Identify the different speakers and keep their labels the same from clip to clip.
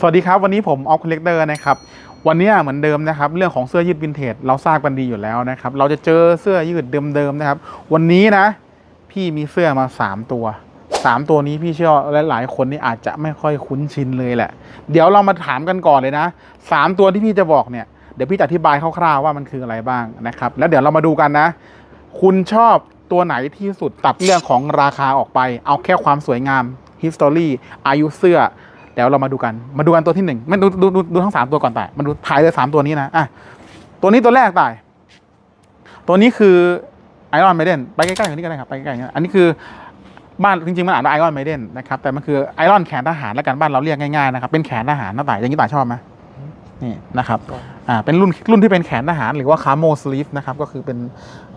Speaker 1: สวัสดีครับ วันนี้ผมออฟคอลเลกเตอร์นะครับ วันนี้เหมือนเดิมนะครับ เรื่องของเสื้อยืดวินเทจเราทราบกันดีอยู่แล้วนะครับ เราจะเจอเสื้อยืดเดิมๆนะครับ วันนี้นะ พี่มีเสื้อมา 3 ตัว 3 ตัวนี้พี่เชื่อว่าหลายๆคนนี่อาจจะไม่ค่อยคุ้นชินเลยแหละ เดี๋ยวเรามาถามกันก่อนเลยนะ 3 ตัวที่พี่จะบอกเนี่ยเดี๋ยวพี่จะอธิบายคร่าวๆว่ามันคืออะไรบ้างนะครับ แล้วเดี๋ยวเรามาดูกันนะ คุณชอบตัวไหนที่สุดตัดเรื่องของราคาออกไป เอาแค่ความสวยงาม history อายุเสื้อ เดี๋ยวเรามาดูกัน มาดูกันตัวที่หนึ่งไม่ดูดูดูดูทั้งสามตัวก่อนแต่มาดูถ่ายเลยสามตัวนี้นะอะตัวนี้ตัวแรกตาย ตัวนี้คือไอรอนไมเดนไปใกล้ๆกันนี้ก็ได้ครับไปใกล้ๆกันอันนี้คือบ้านจริงๆมันอ่านว่าไอรอนไมเดนนะครับแต่มันคือไอรอนแขนทหารแล้วกันบ้านเราเรียกง่ายๆนะครับเป็นแขนทหารน้าต่ายอย่างนี้ต่ายชอบไหมนี่นะครับอ่าเป็นรุ่นรุ่นที่เป็นแขนทหารหรือว่าคาโมสลีฟนะครับก็คือเป็น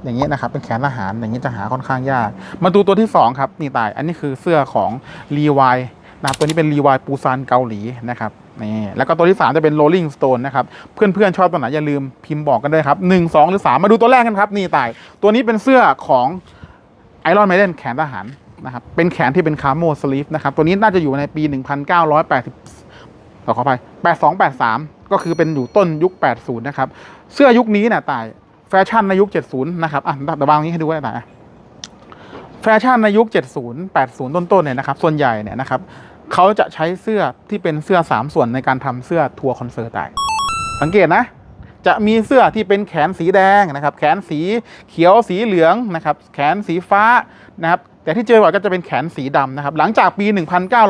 Speaker 1: อย่างนี้นะครับเป็นแขนทหารอย่างนี้จะหาค่อนข้างยาก มาดูตัวที่สองครับนี่ตาย อันนี้คือเสื้อของรีวาย นะครับตัวนี้เป็นรีวายปูซานเกาหลีนะครับนี่แล้วก็ตัวที่สามจะเป็นโรลลิงสโตนนะครับ เพื่อนๆ ชอบตัวไหนอย่าลืมพิมพ์บอกกันด้วยครับหนึ่งสองหรือสามมาดูตัวแรกกันครับ นี่ตาย ตัวนี้เป็นเสื้อของไอรอนไมเดนแขนทหารนะครับ เป็นแขนที่เป็นคาร์โมสลีฟนะครับ ตัวนี้น่าจะอยู่ในปี 1980ขอขอไป82 83 ก็คือเป็นอยู่ต้นยุค 80 นะครับ เสื้อยุคนี้นี่ยตายแฟชั่นในยุค 70 นะครับอะเดี๋ยววางนี้ให้ดูไว้ตายแฟชั่นในยุค 70 80 ต้นๆเนี่ยนะครับส่วนใหญ่เนี่ยนะครับ เขาจะใช้เสื้อที่เป็นเสื้อ 3 ส่วนในการทำเสื้อทัวร์คอนเสิร์ตตายสังเกตนะ จะมีเสื้อที่เป็นแขนสีแดงนะครับ แขนสีเขียวสีเหลืองนะครับ แขนสีฟ้านะครับแต่ที่เจอบ่อยก็จะเป็นแขนสีดำนะครับ หลังจากปี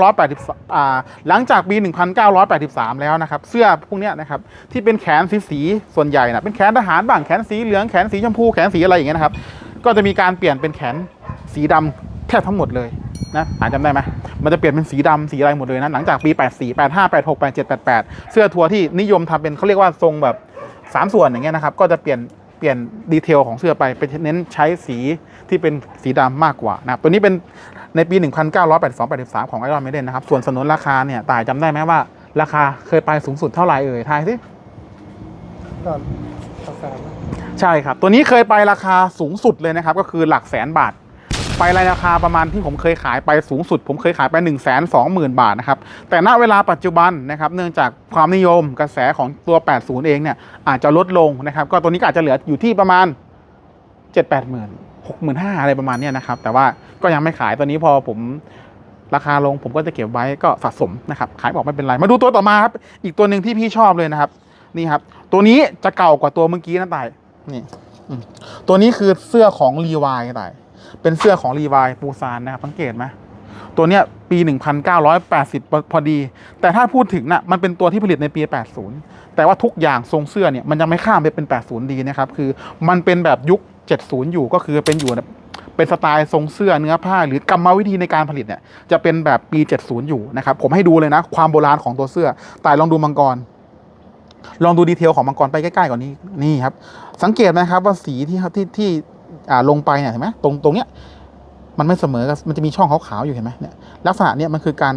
Speaker 1: 1980อ่าหลังจากปี 1983 แล้วนะครับ เสื้อพวกนี้นะครับ ที่เป็นแขนสีสีส่วนใหญ่นะเป็นแขนทหารบ้าง แขนสีเหลือง แขนสีชมพู แขนสีอะไรอย่างเงี้ยนะครับ ก็จะมีการเปลี่ยนเป็นแขนสีดำแทบทั้งหมดเลยนะอ่านจำได้ไหม มันจะเปลี่ยนเป็นสีดำสีอะไรหมดเลยนะหลังจากปี 84 85 86 87 88 เสื้อทัวร์ที่นิยมทำเป็นเขาเรียกว่าทรงแบบสามส่วนอย่างเงี้ยนะครับก็จะเปลี่ยนเปลี่ยนดีเทลของเสื้อไปไปเน้นใช้สีที่เป็นสีดำมากกว่านะครับตัวนี้เป็นในปี 1982 83 ของไอรอนเมเดนนะครับส่วนสนุนราคาเนี่ยตายจำได้ไหมว่าราคาเคยไปสูงสุดเท่าไหร่เอ่ยทายสิ
Speaker 2: ก็กาแฟนะ
Speaker 1: ใช่ครับ ตัวนี้เคยไปราคาสูงสุดเลยนะครับ ก็คือหลักแสนบาท ไปราคาประมาณที่ผมเคยขายไปสูงสุด ผมเคยขายไป1นึ่งแสนสองหมื่นบาทนะครับ แต่ณเวลาปัจจุบันนะครับเนื่องจากความนิยมกระแสของตัว 80 เองเนี่ยอาจจะลดลงนะครับ ก็ตัวนี้ก็อาจจะเหลืออยู่ที่ประมาณ 7 8หมื่นหกหมื่นห้าอะไรประมาณนี้นะครับ แต่ว่าก็ยังไม่ขายตัวนี้พอผมราคาลงผมก็จะเก็บไว้ก็สะสมนะครับขายบอกไม่เป็นไร มาดูตัวต่อมาครับ อีกตัวหนึ่งที่พี่ชอบเลยนะครับ นี่ครับ ตัวนี้จะเก่ากว่าตัวเมื่อกี้นะตายนี่ตัวนี้คือเสื้อของรีวายตาย เป็นเสื้อของรีวายปูซานนะครับสังเกตไหมตัวเนี้ยปี 1980 พอดี แต่ถ้าพูดถึงนะ่ะมันเป็นตัวที่ผลิตในปี 80 แต่ว่าทุกอย่างทรงเสื้อเนี่ยมันยังไม่ข้ามไปเป็น 80 ดีนะครับ คือมันเป็นแบบยุค 70 อยู่ก็คือเป็นอยู่แบบเป็นสไตล์ทรงเสื้อเนื้อผ้า หรือกรรมวิธีในการผลิตเนี่ยจะเป็นแบบปี 70 อยู่นะครับ ผมให้ดูเลยนะ ความโบราณของตัวเสื้อ แต่ลองดูมังกร ลองดูดีเทลของมังกรไปใกล้ๆก่อนนี้นี่ครับ สังเกตไหมครับว่าสีที่ที่ที่ อ่าลงไปเนี่ยเห็นไหมตรงตรงเนี้ยมันไม่เสมอกับมันจะมีช่องขาวๆอยู่เห็นไหมเนี่ยลักษณะเนี้ยมันคือการ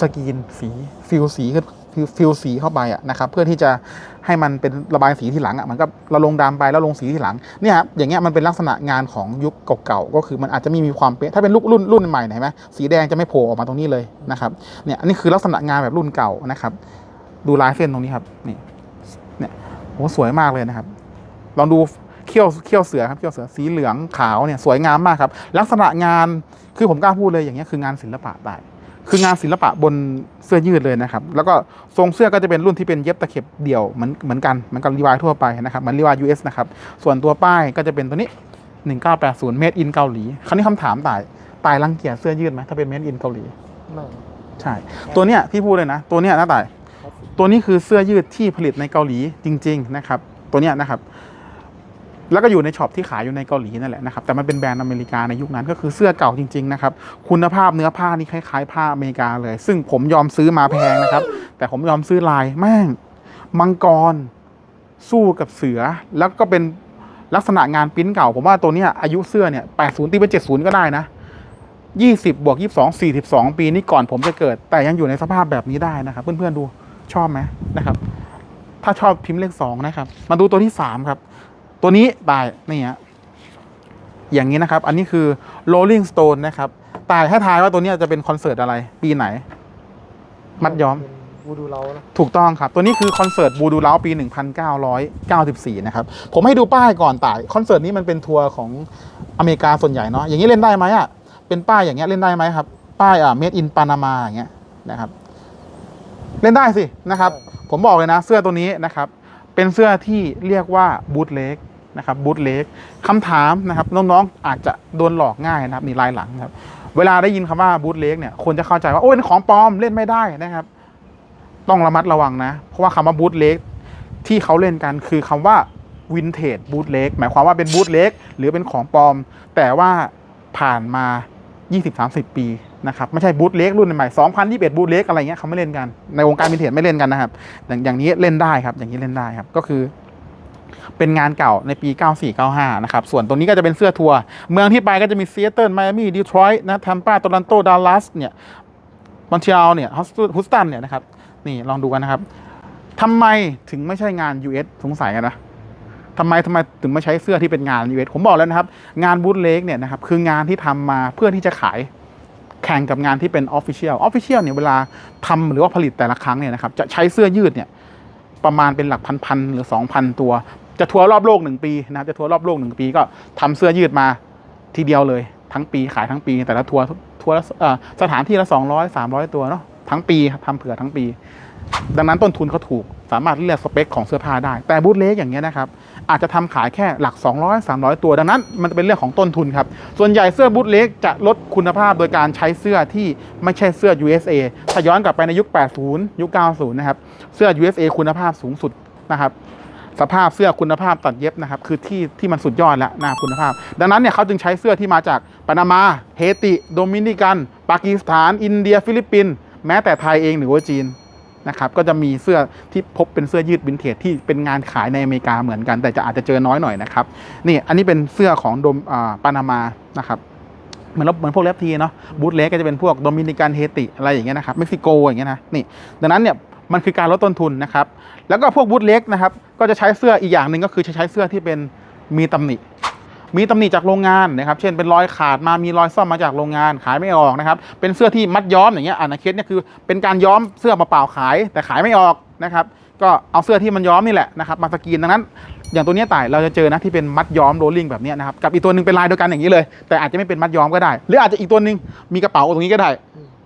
Speaker 1: สกรีนสีฟิลสีขึ้นฟิลสีเข้าไปอะนะครับเพื่อที่จะให้มันเป็นระบายสีที่หลังอะมันก็เราลงดำไปแล้วลงสีที่หลังเนี่ยครับอย่างเงี้ยมันเป็นลักษณะงานของยุคเก่าๆก็คือมันอาจจะไม่มีความเป๊ะถ้าเป็นรุ่นรุ่นรุ่นใหม่เห็นไหมสีแดงจะไม่โผล่ออกมาตรงนี้เลยนะครับเนี่ยอันนี้คือลักษณะงานแบบรุ่นเก่านะครับ ดูลายเส้นตรงนี้ครับนี่เนี่ยโหสวยมากเลยนะครับ ลองดู เขี้ยวเขี้ยวเสือครับเขี้ยวเสือสีเหลืองขาวเนี่ยสวยงามมากครับ ลักษณะงานคือผมกล้าพูดเลยอย่างเงี้ยคืองานศิลปะได้คืองานศิลปะบนเสื้อยืดเลยนะครับ แล้วก็ทรงเสื้อก็จะเป็นรุ่นที่เป็นเย็บตะเข็บเดี่ยวเหมือนเหมือนกันเหมือนกับรีวายทั่วไปนะครับเหมือนรีวาย US นะครับ ส่วนตัวป้ายก็จะเป็นตัวนี้ 1980 made in เกาหลี คราวนี้คำถามต่ายต่ายรังเกียจเสื้อยืดไหมถ้าเป็น made in เกาหลี
Speaker 2: ไม่
Speaker 1: ใช่ ตัวเนี้ยพี่พูดเลยนะ ตัวเนี้ยนะต่าย
Speaker 2: ครับ
Speaker 1: ตัวนี้คือเสื้อยืดที่ผลิตในเกาหลีจริง ๆ นะครับ ตัวเนี้ยนะครับ แล้วก็อยู่ในช็อปที่ขายอยู่ในเกาหลีนั่นแหละนะครับแต่มันเป็นแบรนด์อเมริกาในยุคนั้นก็คือเสื้อเก่าจริงๆนะครับคุณภาพเนื้อผ้านี่คล้ายๆ ผ้าอเมริกาเลย ซึ่งผมยอมซื้อมาแพงนะครับ แต่ผมยอมซื้อลายแม่งมังกร สู้กับเสือแล้วก็เป็นลักษณะงานปิ้นเก่า ผมว่าตัวเนี้ยอายุเสื้อเนี่ย80ตีเป็น70ก็ได้นะ20บวก22 42ปีนี่ก่อนผมจะเกิด แต่ยังอยู่ในสภาพแบบนี้ได้นะครับ เพื่อนๆดูชอบไหมนะครับ ถ้าชอบพิมพ์เลขสองนะครับ มาดูตัวที่สามครับ ตัวนี้ตายนี่ฮะอย่างนี้นะครับ อันนี้คือ Rolling Stone นะครับตายให้ทายว่าตัวเนี้ยจะเป็นคอนเสิร์ตอะไร ปีไหน มัดย้อม
Speaker 2: บูดูเรานะ
Speaker 1: ถูกต้องครับ ตัวนี้คือคอนเสิร์ตบูดูเล้าปี 1994 นะครับ ผมให้ดูป้ายก่อนต่ายคอนเสิร์ตนี้มันเป็นทัวร์ของอเมริกาส่วนใหญ่เนาะอย่างนี้เล่นได้ไหมอะเป็นป้ายอย่างเงี้ยเล่นได้ไหมครับ ป้ายอะ made in Panama อย่างเงี้ยนะครับ เล่นได้สินะครับ ผมบอกเลยนะ เสื้อตัวนี้นะครับ เป็นเสื้อที่เรียกว่าบูทเล็ก นะครับบูทเล็กคำถามนะครับน้องๆอาจจะโดนหลอกง่ายนะครับนี่ลายหลังครับเวลาได้ยินคำว่าบูทเล็กเนี่ยคนจะเข้าใจว่าโอ้ยเป็นของปลอมเล่นไม่ได้นะครับ ต้องระมัดระวังนะ เพราะว่าคำว่าบูทเล็กที่เขาเล่นกันคือคำว่าวินเทจบูทเล็กหมายความว่าเป็นบูทเล็กหรือเป็นของปลอม แต่ว่าผ่านมา 20-30 ปีนะครับไม่ใช่บูทเล็กรุ่นใหม่2021บูทเล็กอะไรเงี้ยเขาไม่เล่นกันในวงการวินเทจไม่เล่นกันนะครับอย่างอย่างนี้เล่นได้ครับอย่างนี้เล่นได้ครับก็คือ เป็นงานเก่าในปี 94-95 นะครับ ส่วนตรงนี้ก็จะเป็นเสื้อทัวร์ เมืองที่ไปก็จะมีซีแอตเทิลไมอามี่ดีทรอยต์นะแทมปาโตลันโตดัลลัสเนี่ยมอนทรีออลเนี่ยฮุสตันเนี่ยนะครับ นี่ลองดูกันนะครับทำไมถึงไม่ใช่งาน US สงสัยกันนะทำไมทำไมถึงไม่ใช้เสื้อที่เป็นงาน US ผมบอกแล้วนะครับ งานบูธเล็กเนี่ยนะครับ คืองานที่ทำมาเพื่อที่จะขายแข่งกับงานที่เป็นออฟฟิเชียลออฟฟิเชียลเนี่ยเวลาทำหรือว่าผลิตแต่ละครั้งเนี่ยนะครับ จะใช้เสื้อยืดเนี่ย ประมาณเป็นหลักพันๆหรือ 2,000 ตัว จะทัวร์รอบโลกหนึ่งปีนะครับจะทัวร์รอบโลกหนึ่งปีก็ทำเสื้อยืดมาทีเดียวเลย ทั้งปีขายทั้งปี แต่ละทัวร์ทัวร์สถานที่ละ 200 300 ตัวเนาะทั้งปีครับทำเผื่อทั้งปี ดังนั้นต้นทุนเขาถูกสามารถเลือกสเปคของเสื้อผ้าได้ แต่บูธเล็กอย่างเงี้ยนะครับ อาจจะทำขายแค่หลัก 200 300 ตัว ดังนั้น มันจะเป็นเรื่องของต้นทุนครับ ส่วนใหญ่เสื้อบูธเล็กจะลดคุณภาพโดยการใช้เสื้อที่ไม่ใช่เสื้อ USA ถ้าย้อนกลับไปในยุค 80 ยุค 90 นะครับ เสื้อ USA คุณภาพสูงสุดนะครับสภาพเสื้อคุณภาพตัดเย็บนะครับคือที่ที่มันสุดยอดแล้วนะคุณภาพ ดังนั้นเนี่ยเขาจึงใช้เสื้อที่มาจากปานามาเฮติ โดมินิกัน ปากีสถาน อินเดีย ฟิลิปปินส์แม้แต่ไทยเองหรือว่าจีน นะครับก็จะมีเสื้อที่พบเป็นเสื้อยืดวินเทจที่เป็นงานขายในอเมริกาเหมือนกัน แต่จะอาจจะเจอน้อยหน่อยนะครับนี่อันนี้เป็นเสื้อของโดมอ่าปานามานะครับเหมือนเราเหมือนพวกเลฟทีเนาะบูทเล็กก็จะเป็นพวกโดมินิกันเฮติอะไรอย่างเงี้ยนะครับเม็กซิโกอย่างเงี้ยนะนี่ดังนั้นเนี่ยมันคือการลดต้นทุนนะครับแล้วก็พวกบูทเล็กนะครับก็จะใช้เสื้ออีกอย่างหนึ่งก็คือใช้เสื้อที่เป็นมีตำหนิ มีตำหนิจากโรงงานนะครับ เช่นเป็นรอยขาดมามีรอยซ่อมมาจากโรงงานขายไม่ออกนะครับ เป็นเสื้อที่มัดย้อมอย่างเงี้ยอันนะเคสเนี่ยคือเป็นการย้อมเสื้อมาเปล่าขาย แต่ขายไม่ออกนะครับ ก็เอาเสื้อที่มันย้อมนี่แหละนะครับมาสกรีนดังนั้น อย่างตัวนี้ต่ายเราจะเจอนะที่เป็นมัดย้อมโรลลิ่งแบบนี้นะครับกับอีกตัวหนึ่งเป็นลายเดียวกันอย่างนี้เลย แต่อาจจะไม่เป็นมัดย้อมก็ได้ หรืออาจจะอีกตัวหนึ่งมีกระเป๋าตรงนี้ก็ได้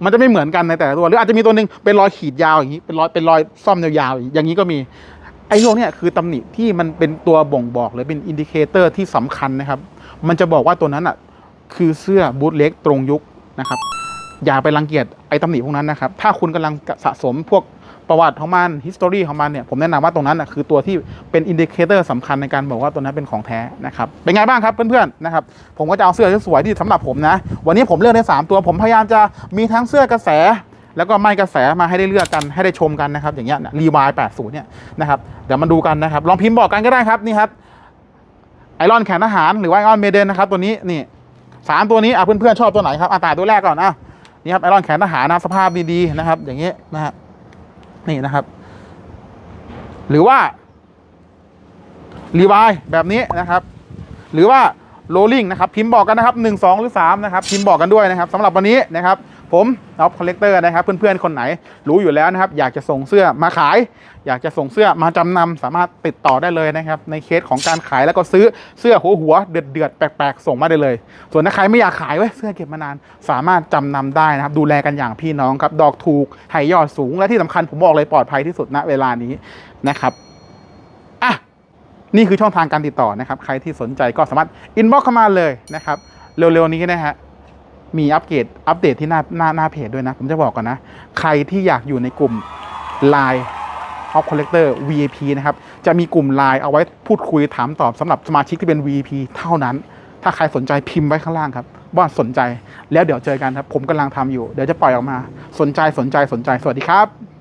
Speaker 1: มันจะไม่เหมือนกันในแต่ละตัวหรืออาจจะมีตัวหนึ่งเป็นรอยขีดยาวอย่างนี้เป็นรอยเป็นรอยซ่อมยาวๆอย่างนี้ก็มี อ้พวกเนี้ยคือตำหนิที่มันเป็นตัวบ่งบอกหรือเป็นอินดิเคเตอร์ที่สำคัญนะครับ มันจะบอกว่าตัวนั้นอะคือเสื้อบูทเล็กตรงยุคนะครับ อย่าไปรังเกียจไอ้ตำหนิพวกนั้นนะครับ ถ้าคุณกำลังสะสมพวกประวัติของมัน history ของมันเนี่ย ผมแนะนำว่าตรงนั้นนะคือตัวที่เป็นอินดิเคเตอร์สำคัญในการบอกว่าตัวนั้นเป็นของแท้นะครับ เป็นไงบ้างครับเพื่อนๆนะครับ ผมก็จะเอาเสื้อที่สวยที่สำหรับผมนะ วันนี้ผมเลือกได้ 3 ตัว ผมพยายามจะมีทั้งเสื้อกระแส แล้วก็ไม่กระแสมาให้ได้เลือกกันให้ได้ชมกันนะครับอย่างเงี้ยรีวาย80เนี่ยนะครับเดี๋ยวมาดูกันนะครับ ลองพิมพ์บอกกันก็ได้ครับนี่ครับไอรอนแขนทหารหรือว่าไอรอนเมเดนนะครับตัวนี้นี่สามตัวนี้อะเพื่อนๆชอบตัวไหนครับอะตายตัวแรกก่อนอะนี่ครับไอรอนแขนทหารนะสภาพดีๆนะครับ อย่างเงี้ยนะฮะนี่นะครับ หรือว่ารีวายแบบนี้นะครับ หรือว่าโรลลิงนะครับพิมพ์บอกกันนะครับหนึ่งสองหรือสามนะครับ พิมพ์บอกกันด้วยนะครับสำหรับวันนี้นะครับ ผมออฟคอลเลกเตอร์นะครับ เพื่อนๆ คนไหนรู้อยู่แล้วนะครับ อยากจะส่งเสื้อมาขาย อยากจะส่งเสื้อมาจำนำสามารถติดต่อได้เลยนะครับ ในเคสของการขายแล้วก็ซื้อเสื้อหัวหัวเดือดเดือดแปลกๆ ส่งมาได้เลย ส่วนถ้าใครไม่อยากขายไว้ยเสื้อเก็บมานาน สามารถจำนำได้นะครับ ดูแลกันอย่างพี่น้องครับดอกถูกให้ยอดสูงและที่สำคัญผมบอกเลยปลอดภัยที่สุดณเวลานี้นะครับอะนี่คือช่องทางการติดต่อนะครับ ใครที่สนใจก็สามารถอินบ็อกเข้ามาเลยนะครับ เร็วๆนี้นะฮะ มีอัปเกรดอัปเดตที่หน้าหน้าหน้าเพจด้วยนะ ผมจะบอกก่อนนะ ใครที่อยากอยู่ในกลุ่ม Line of Collector VIP นะครับ จะมีกลุ่ม Line เอาไว้พูดคุยถามตอบสำหรับสมาชิกที่เป็น VIP เท่านั้น ถ้าใครสนใจพิมพ์ไว้ข้างล่างครับว่าสนใจแล้วเดี๋ยวเจอกันครับ ผมกำลังทำอยู่เดี๋ยวจะปล่อยออกมา สนใจสนใจสนใจสวัสดีครับ